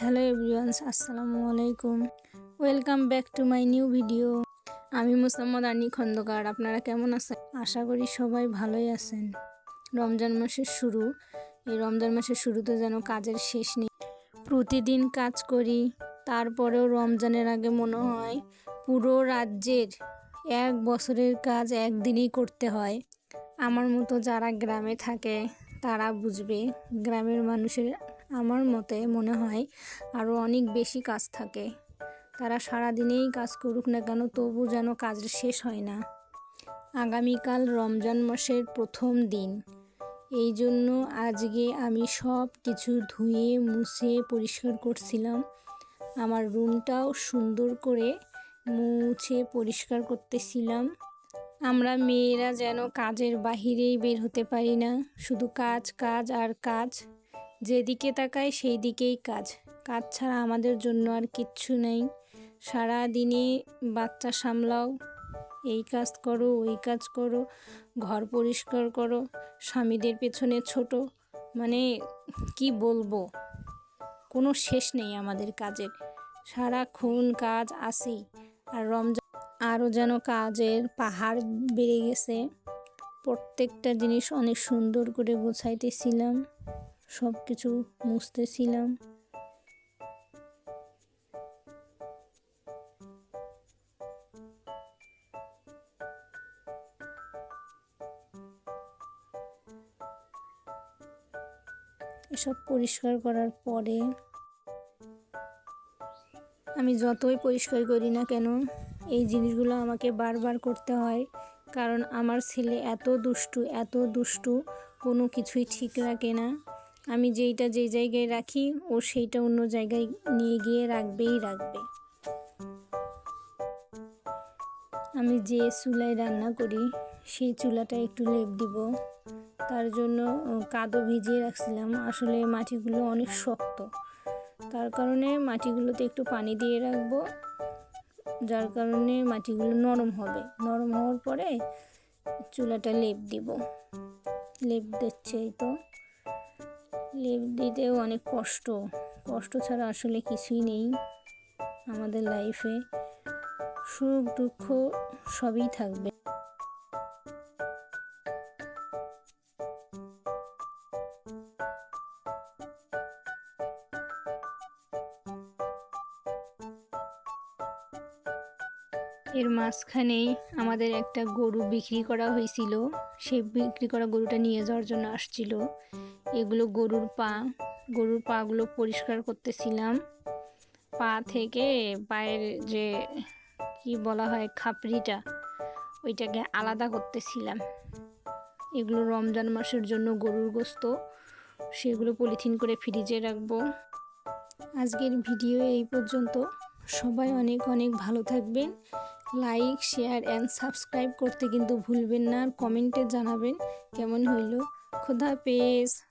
Hello everyone's আসসালামু আলাইকুম। Welcome back to my new video. আমি মুসাম্মদ আনি খন্দকার, আপনারা কেমন আছেন? আশা করি সবাই ভালোই আছেন। রমজান মাসের শুরু। এই রমজান মাসের শুরুতে যেন কাজের শেষ নেই। প্রতিদিন কাজ করি, তারপরেও রমজানের আগে মনে হয় পুরো রাজ্যের এক বছরের কাজ একদিনেই করতে হয়। আমার মতো যারা গ্রামে থাকে, তারা বুঝবে, গ্রামের মানুষের আমার মতে মনে হয় আরও অনেক বেশি কাজ থাকে। তারা সারাদিনেই কাজ করুক না কেন, তবু যেন কাজের শেষ হয় না। আগামীকাল রমজান মাসের প্রথম দিন। এই জন্য আজকে আমি সব কিছু ধুয়ে, মুছে, পরিষ্কার করছিলাম। আমার রুমটাও সুন্দর করে মুছে, পরিষ্কার করতেছিলাম। আমরা মেয়েরা যেন কাজের বাহিরেই বের হতে পারি না। শুধু কাজ কাজ আর কাজ। যেদিকে তাকায় সেই দিকেই কাজ। কাজ ছাড়া আমাদের জন্য আর কিচ্ছু নেই। সারা দিনে বাচ্চা সামলাও। এই কাজ করো, ওই কাজ করো, ঘর পরিষ্কার করো, স্বামীদের পেছনে ছোট। মানে কি বলব? কোনো শেষ নেই আমাদের কাজের। সারাক্ষণ কাজ আসেই আর রমজান আরও যেন কাজের পাহাড় বেড়ে গেছে। প্রত্যেকটা জিনিস অনেক সুন্দর করে গোছাইতেছিলাম। সব কিছু মুছতেছিলাম। এসব পরিষ্কার করার পরে আমি যতই পরিষ্কার করি না কেন, এই জিনিসগুলো আমাকে বারবার করতে হয়। কারণ আমার ছেলে এত দুষ্টু এত দুষ্টু, কোনো কিছুই ঠিক রাখে না। আমি যেইটা যেই জায়গায় রাখি, ও সেইটা অন্য জায়গায় নিয়ে গিয়ে রাখবেই রাখবে। আমি যে চুলায় রান্না করি, সেই চুলাটা একটু লেপ দিব। তার জন্য কাদো ভিজিয়ে রাখছিলাম। আসলে মাটিগুলো অনেক শক্ত। তার কারণে মাটিগুলোতে একটু পানি দিয়ে রাখব, যার কারণে মাটিগুলো নরম হবে। নরম হওয়ার পরে চুলাটা লেপ দিব। লেপ দিচ্ছে তো। লেপ দিতেও অনেক কষ্ট। কষ্ট ছাড়া আসলে কিছুই নেই আমাদের লাইফে সুখ দুঃখ সবই থাকবে। এর মাঝখানেই আমাদের একটা গরু বিক্রি করা হয়েছিল। সেই বিক্রি করা গরুটা নিয়ে যাওয়ার জন্য আসছিল। এগুলো গরুর পা, গরুর পাগুলো পরিষ্কার করতেছিলাম। পা থেকে পায়ের যে, কি বলা হয়, খাপড়িটা, ওইটাকে আলাদা করতেছিলাম। এগুলো রমজান মাসের জন্য গরুর গোস্ত, সেগুলো পলিথিন করে ফ্রিজে রাখব। আজকের ভিডিও এই পর্যন্ত। সবাই অনেক অনেক ভালো থাকবেন। লাইক শেয়ার অ্যান্ড সাবস্ক্রাইব করতে কিন্তু ভুলবেন না। আর কমেন্টে জানাবেন কেমন হইল। খোদা পেজ